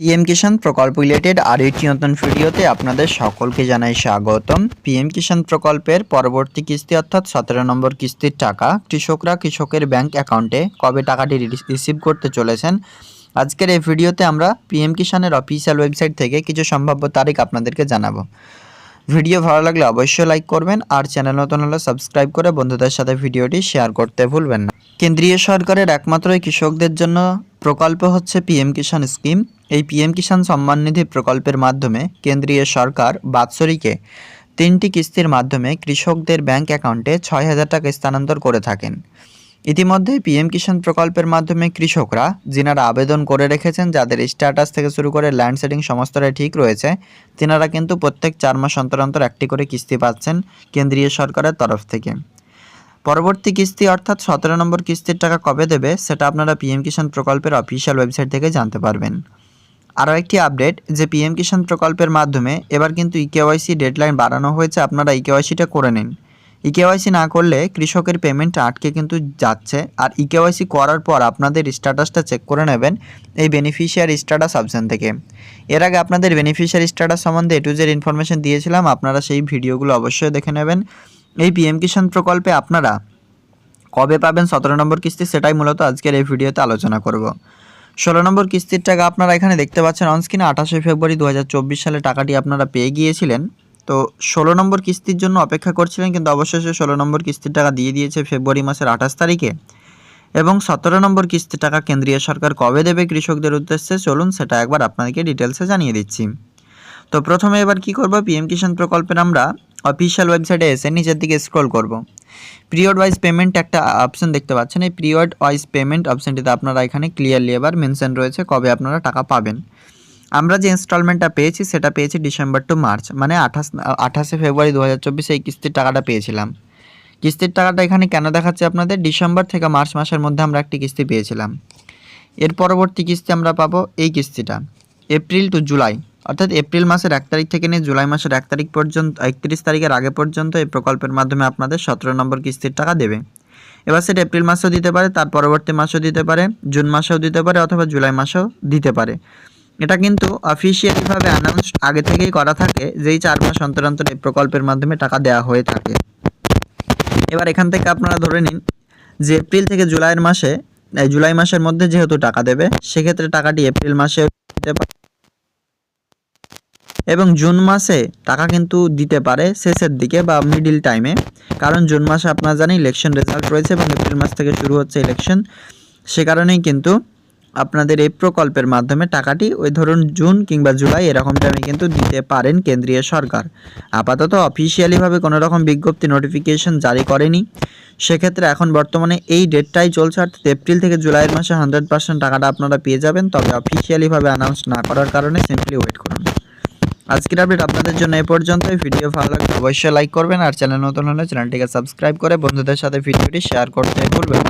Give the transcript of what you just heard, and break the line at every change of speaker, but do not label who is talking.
PM কিষাণ প্রকল্প related আর একটি নতুন ভিডিওতে আপনাদের সকলকে জানাই স্বাগতম। পিএম কিষাণ প্রকল্পের পরবর্তী কিস্তি অর্থাৎ সতেরো নম্বর কিস্তির টাকা কৃষকরা কৃষকের ব্যাংক অ্যাকাউন্টে কবে টাকাটি রিসিভ করতে চলেছেন? আজকের এই ভিডিওতে আমরা পিএম কিষাণের অফিসিয়াল ওয়েবসাইট থেকে কিছু সম্ভাব্য তারিখ আপনাদেরকে জানাব। ভিডিও ভালো লাগলে অবশ্যই লাইক করবেন আর চ্যানেল নতুন হলে সাবস্ক্রাইব করে বন্ধুদের সাথে ভিডিওটি শেয়ার করতে ভুলবেন না। কেন্দ্রীয় সরকারের একমাত্রই কৃষকদের জন্য প্রকল্প হচ্ছে পিএম কিষাণ স্কিম। এই পিএম কিষাণ সম্মান নিধি প্রকল্পের মাধ্যমে কেন্দ্রীয় সরকার বাৎসরিকে তিনটি কিস্তির মাধ্যমে কৃষকদের ব্যাংক অ্যাকাউন্টে ছয় হাজার টাকা স্থানান্তর করে থাকেন। ইতিমধ্যে পিএম কিষাণ প্রকল্পের মাধ্যমে কৃষকরা, যিনারা আবেদন করে রেখেছেন, যাদের স্ট্যাটাস থেকে শুরু করে ল্যান্ড সেটিং সমস্তটাই ঠিক রয়েছে, তিনারা কিন্তু প্রত্যেক চার মাস অন্তর অন্তর একটি করে কিস্তি পাচ্ছেন কেন্দ্রীয় সরকারের তরফ থেকে। পরবর্তী কিস্তি অর্থাৎ সতেরো নম্বর কিস্তির টাকা কবে দেবে সেটা আপনারা পিএম কিষাণ প্রকল্পের অফিসিয়াল ওয়েবসাইট থেকে জানতে পারবেন। আরও একটি আপডেট যে পিএম কিষাণ প্রকল্পের মাধ্যমে এবার কিন্তু ইকেওয়াইসি ডেডলাইন বাড়ানো হয়েছে, আপনারা ইকেওয়াইসিটা করে নিন। ইকেওয়াইসি না করলে কৃষকের পেমেন্ট আটকে কিন্তু যাচ্ছে, আর ইকেওয়াইসি করার পর আপনাদের স্ট্যাটাসটা চেক করে নেবেন এই বেনিফিশিয়ারি স্ট্যাটাস অপশান থেকে। এর আগে আপনাদের বেনিফিশিয়ারি স্ট্যাটাস সম্বন্ধে এ টু জেড ইনফরমেশন দিয়েছিলাম, আপনারা সেই ভিডিওগুলো অবশ্যই দেখে নেবেন। এই পিএম কিষাণ প্রকল্পে আপনারা কবে পাবেন সতেরো নম্বর কিস্তি সেটাই মূলত আজকের এই ভিডিওতে আলোচনা করব। ষোলো নম্বর কিস্তির টাকা আপনারা এখানে দেখতে পাচ্ছেন অনস্ক্রিনে আঠাশে ফেব্রুয়ারি দু হাজার চব্বিশ সালে টাকাটি আপনারা পেয়ে গিয়েছিলেন। তো ষোলো নম্বর কিস্তির জন্য অপেক্ষা করছিলেন কিন্তু অবশেষে ষোলো নম্বর কিস্তির টাকা দিয়ে দিয়েছে ফেব্রুয়ারি মাসের আঠাশ তারিখে। এবং সতেরো নম্বর কিস্তির টাকা কেন্দ্রীয় সরকার কবে দেবে কৃষকদের উদ্দেশ্যে? চলুন সেটা একবার আপনাদেরকে ডিটেলসে জানিয়ে দিচ্ছি। তো প্রথমে এবার কি করব? পিএম কিষাণ প্রকল্পের আমরা অফিসিয়াল ওয়েবসাইটে এসে নিচের দিকে স্ক্রল করব। পিরিয়ড ওয়াইজ পেমেন্ট একটা অপশন দেখতে পাচ্ছেন। এই পিরিয়ড ওয়াইজ পেমেন্ট অপশনটিতে আপনারা এখানে ক্লিয়ারলি এবার মেনশন রয়েছে কবে আপনারা টাকা পাবেন। আমরা যে ইনস্টলমেন্টটা পেয়েছি, সেটা পেয়েছি ডিসেম্বর টু মার্চ মানে আঠাশ, আঠাশে ফেব্রুয়ারি দু হাজার চব্বিশে এই কিস্তির টাকাটা পেয়েছিলাম। কিস্তির টাকাটা এখানে কেন দেখাচ্ছে আপনাদের? ডিসেম্বর থেকে মার্চ মাসের মধ্যে আমরা একটি কিস্তি পেয়েছিলাম। এর পরবর্তী কিস্তি আমরা পাবো এই কিস্তিটা এপ্রিল টু জুলাই অর্থাৎ এপ্রিল মাসের এক তারিখ থেকে নিয়ে জুলাই মাসের এক তারিখ পর্যন্ত, একত্রিশ তারিখের আগে পর্যন্ত এই প্রকল্পের মাধ্যমে আপনাদের সতেরো নম্বর কিস্তির টাকা দেবে। এবার সেটা এপ্রিল মাসেও দিতে পারে, তার পরবর্তী মাসেও দিতে পারে, জুন মাসেও দিতে পারে অথবা জুলাই মাসেও দিতে পারে। এটা কিন্তু অফিসিয়ালিভাবে অ্যানাউন্স আগে থেকেই করা থাকে, যেই চার মাস অন্তর অন্তর এই প্রকল্পের মাধ্যমে টাকা দেওয়া হয়ে থাকে। এবার এখান থেকে আপনারা ধরে নিন যে এপ্রিল থেকে জুলাইয়ের মাসে জুলাই মাসের মধ্যে যেহেতু টাকা দেবে, সেক্ষেত্রে টাকাটি এপ্রিল মাসে দিতে পারে এবং জুন মাসে টাকা কিন্তু দিতে পারে শেষের দিকে বা মিডিল টাইমে কারণ জুন মাসে আপনারা জানেন ইলেকশন রেজাল্ট রয়েছে এবং এপ্রিল মাস থেকে শুরু হচ্ছে ইলেকশন সে কারণেই কিন্তু আপনাদের এই প্রকল্পের মাধ্যমে টাকাটি ওই ধরুন জুন কিংবা জুলাই এরকম টাইমে কিন্তু দিতে পারেন কেন্দ্রীয় সরকার। আপাতত অফিসিয়ালিভাবে কোনো রকম বিজ্ঞপ্তি নোটিফিকেশন জারি করেনি। সেক্ষেত্রে এখন বর্তমানে এই ডেটটাই চলছে, অর্থাৎ এপ্রিল থেকে জুলাইয়ের মাসে হান্ড্রেড পার্সেন্ট টাকাটা আপনারা পেয়ে যাবেন। তবে অফিসিয়ালিভাবে অ্যানাউন্স না করার কারণে সিম্পলি ওয়েট করুন। আজকের আপডেট আপনাদের জন্য এ পর্যন্তই। ভিডিও ভালো লাগলে অবশ্যই লাইক করবেন আর চ্যানেল নতুন হলে চ্যানেলটিকে সাবস্ক্রাইব করে বন্ধুদের সাথে ভিডিওটি শেয়ার করতে ভুলবেন না।